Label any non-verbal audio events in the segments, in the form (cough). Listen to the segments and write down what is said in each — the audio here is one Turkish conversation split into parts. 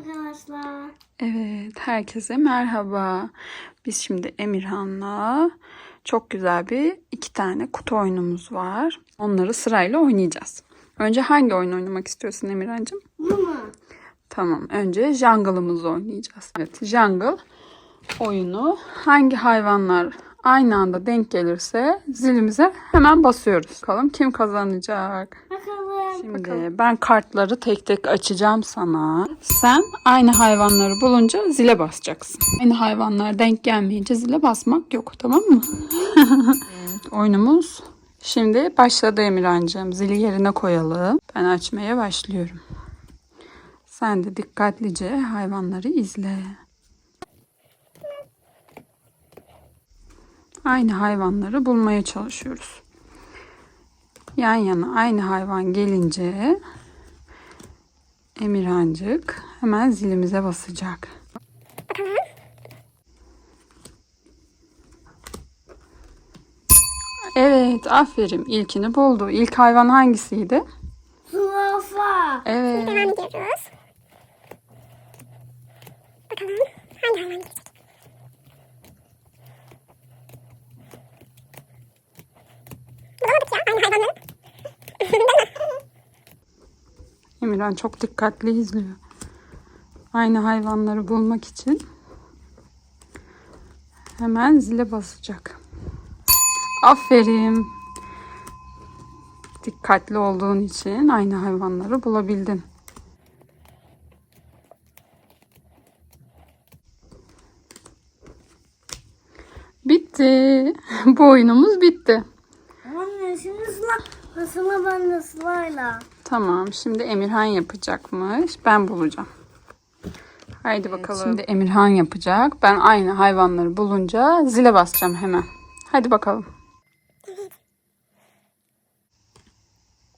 arkadaşlar. Evet, herkese merhaba. Biz şimdi Emirhan'la çok güzel bir iki tane kutu oyunumuz var. Onları sırayla oynayacağız. Önce hangi oyun oynamak istiyorsun Emirhan'cığım? Bu mu? Tamam, önce Jungle'ımızı oynayacağız. Evet, Jungle oyunu hangi hayvanlar aynı anda denk gelirse zilimize hemen basıyoruz. Bakalım kim kazanacak? Bakalım. Şimdi ben kartları tek tek açacağım sana. Sen aynı hayvanları bulunca zile basacaksın. Aynı hayvanlar denk gelmeyince zile basmak yok tamam mı? evet, (laughs) oyunumuz şimdi başladı Emirhan'cığım. Zili yerine koyalım. Ben açmaya başlıyorum. Sen de dikkatlice hayvanları izle. Aynı hayvanları bulmaya çalışıyoruz yan yana aynı hayvan gelince Emirhancık hemen zilimize basacak. Evet, aferin. İlkini buldu. İlk hayvan hangisiydi? Zürafa. Evet. Devam ediyoruz. Bakalım hangi hayvan Bulamadık ya aynı hayvanları. (laughs) Emirhan çok dikkatli izliyor. Aynı hayvanları bulmak için hemen zile basacak. Aferin. Dikkatli olduğun için aynı hayvanları bulabildin. Bitti. (laughs) Bu oyunumuz bitti. Şimdi sıra bende sırayla. Tamam. Şimdi Emirhan yapacakmış. Ben bulacağım. Haydi bakalım. Şimdi Emirhan yapacak. Ben aynı hayvanları bulunca zile basacağım hemen. Hadi bakalım.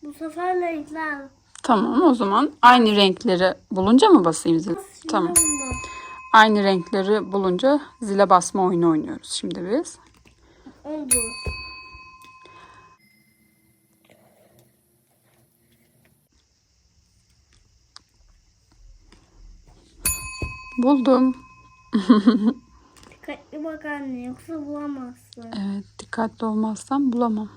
Bu sefer renkler. Tamam o zaman aynı renkleri bulunca mı basayım zile? Tamam. Şimdi Aynı renkleri bulunca zile basma oyunu oynuyoruz şimdi biz. Oldu. Buldum. Dikkatli bak anne yoksa bulamazsın. Evet dikkatli olmazsam bulamam.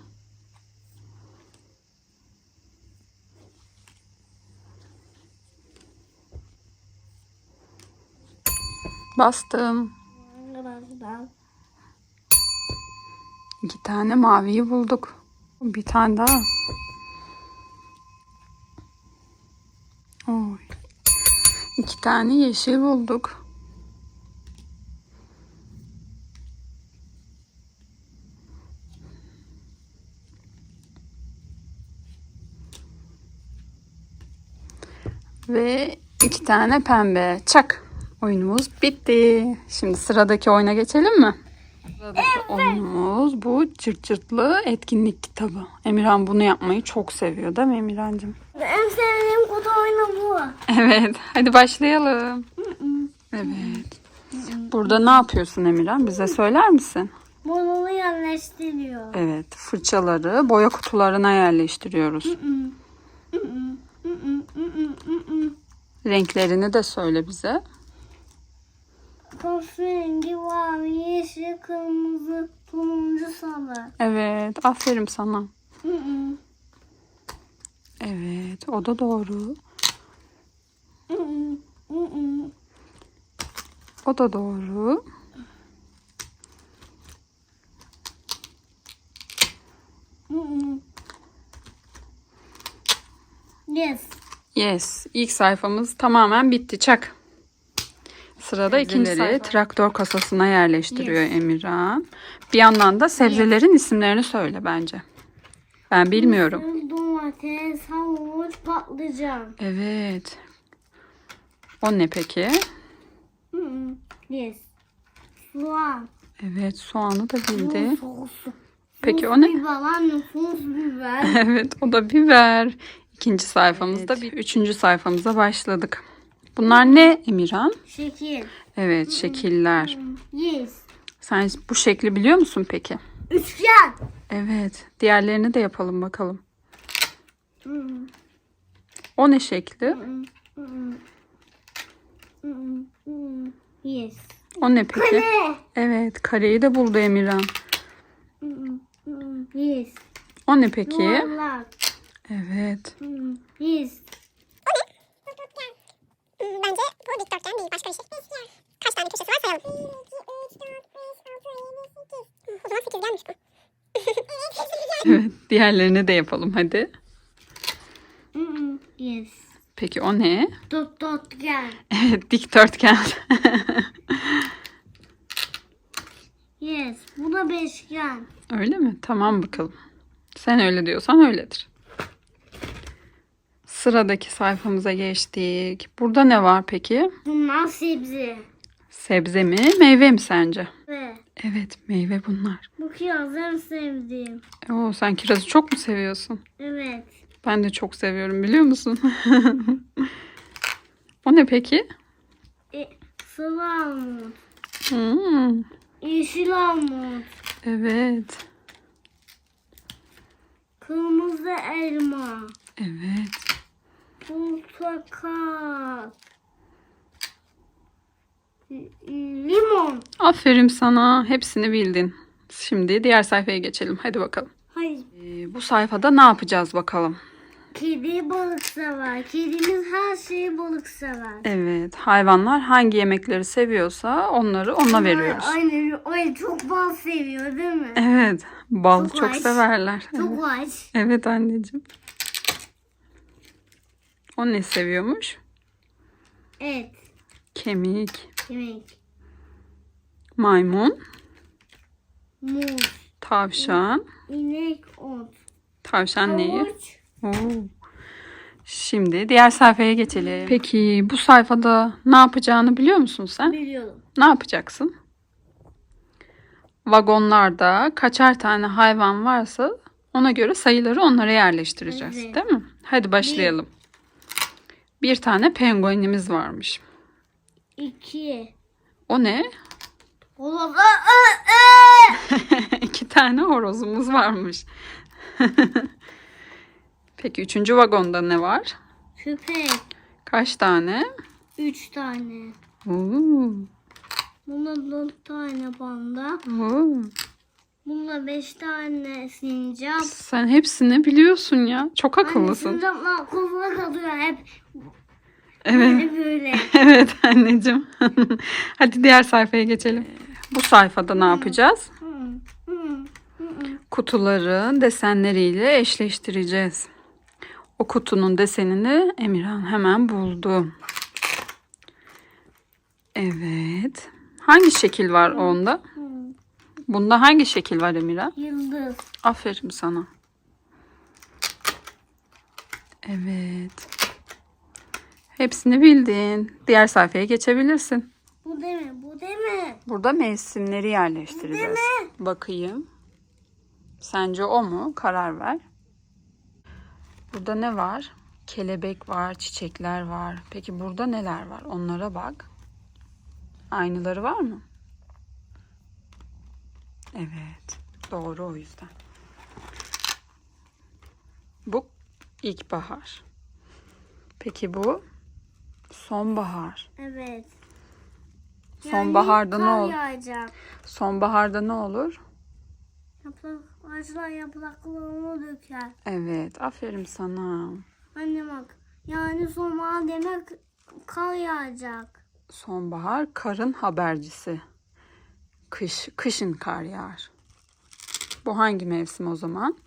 Bastım. Arkadaşlar. İki tane maviyi bulduk. Bir tane daha. Oy. İki tane yeşil bulduk. Ve iki tane pembe. Çak. Oyunumuz bitti. Şimdi sıradaki oyuna geçelim mi? Oyunumuz bu cırt cırtlı etkinlik kitabı. Emirhan bunu yapmayı çok seviyor değil mi Emirhan'cığım? En sevdiğim kutu oyunu bu. Evet. Hadi başlayalım. Evet. Burada ne yapıyorsun Emirhan? Bize söyler misin? Bunu yerleştiriyor. Evet. Fırçaları boya kutularına yerleştiriyoruz. Renklerini de söyle bize. Kahverengi, mavi, yeşil, kırmızı, turuncu, sarı. Evet. Aferin sana. Hı hı. Evet. O da doğru. Hı hı. Hı hı. O da doğru. Hı hı. Yes. Yes. İlk sayfamız tamamen bitti. Çak. Sırada ikincileri traktör kasasına yerleştiriyor Yes. Emirhan. Bir yandan da sebzelerin isimlerini söyle bence. Ben bilmiyorum. Domates, havuç, patlıcan. Evet. O ne peki? Hı. Yes. Soğan. Evet soğanı da bildi. Peki o ne? Biber anne sos biber. (laughs) Evet o da biber. İkinci sayfamızda bir üçüncü sayfamıza başladık. Bunlar ne Emirhan? Şekil. Evet şekiller. Yes. Sen bu şekli biliyor musun peki? Üçgen. Evet. Diğerlerini de yapalım bakalım. Hı. O ne şekli? Hmm, hmm, Yes. O ne peki? Kare. Evet kareyi de buldu Emirhan. Hmm, hmm, Yes. O ne peki? Yuvarlak. Evet. Hmm, Yes. Hmm, bence bu dikdörtgen değil. Başka bir şey. Kaç tane köşesi var sayalım. 1, 2, 3, 4, 5, 6, 7, 8. O zaman sekizgenmiş bu. Evet. Diğerlerini de yapalım hadi. Hmm, Yes. Peki o ne? Dot dot gel. Evet dikdörtgen. Yes. Bu da beşgen. öyle mi? Tamam bakalım. Sen öyle diyorsan öyledir. Sıradaki sayfamıza geçtik. Burada ne var peki? Bunlar sebze. Sebze mi, meyve mi sence? Ve Evet, meyve bunlar. bu kirazları sevdiğim. Oo, sen kirazı çok mu seviyorsun? Evet. Ben de çok seviyorum biliyor musun? (laughs) o ne peki? E, sıvı armut. Hmm, Yeşil armut. evet, Kırmızı elma. evet. Portakal. Limon. Aferin sana. Hepsini bildin. Şimdi diğer sayfaya geçelim. Hadi bakalım. Hayır. Ee, bu sayfada ne yapacağız bakalım? Kedi balık sever. Kedimiz her şeyi balık sever. Evet, hayvanlar hangi yemekleri seviyorsa onları ona veriyoruz. Aynen. Ay çok bal seviyor değil mi? Evet, bal Çok çok aç. severler. Çok aç. (laughs) Evet anneciğim. O ne seviyormuş? Et. Kemik, Yemek. maymun, Muz. tavşan. inek, ot. Tavşan neyi? Havuç. Oo. Şimdi diğer sayfaya geçelim. Peki bu sayfada ne yapacağını biliyor musun sen? Biliyorum. Ne yapacaksın? Vagonlarda kaçar tane hayvan varsa ona göre sayıları onlara yerleştireceğiz. Evet. Değil mi? Hadi başlayalım. Bir tane penguenimiz varmış. İki. O ne? (laughs) İki tane horozumuz varmış. (laughs) Peki üçüncü vagonda ne var? Köpek. Kaç tane? Üç tane. Oo, Bunda dört tane panda. oo. Bunda beş tane sincap. Sen hepsini biliyorsun ya. Çok Anne akıllısın. sincaplar koluna kalıyor hep. Evet. Böyle böyle. (laughs) Evet anneciğim. (laughs) Hadi diğer sayfaya geçelim. Bu sayfada ne yapacağız? Hı, hı, hı, hı. Kutuları desenleriyle eşleştireceğiz. O kutunun desenini Emirhan hemen buldu. Evet. Hangi şekil var onda? Bunda hangi şekil var Emirhan? Yıldız. Aferin sana. Evet. Hepsini bildin. Diğer sayfaya geçebilirsin. Bu değil mi? Bu değil mi? Burada mevsimleri yerleştireceğiz. Bakayım. Sence o mu? Karar ver. Burada ne var? Kelebek var, çiçekler var. Peki burada neler var? Onlara bak. Aynıları var mı? Evet. Doğru o yüzden. Bu ilkbahar. Peki bu sonbahar. Evet. Sonbaharda ne kar olur? yağacak. Sonbaharda ne olur? Yaprak, ağaçlar yapraklarını döker. Evet, aferin sana. Anne bak. Yani sonbahar demek kar yağacak. Sonbahar karın habercisi. Kış, kışın kar yağar. Bu hangi mevsim o zaman?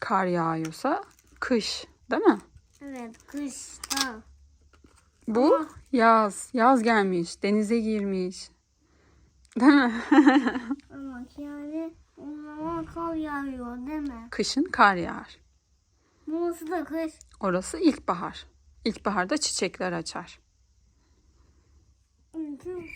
Kar yağıyorsa kış, değil mi? Evet kışta. Bu yaz. Yaz gelmiş, denize girmiş. Değil mi? (laughs) Ama yani o zaman kar yağıyor değil mi? Kışın kar yağar. Burası da kış. Orası ilkbahar. İlkbaharda çiçekler açar. Çünkü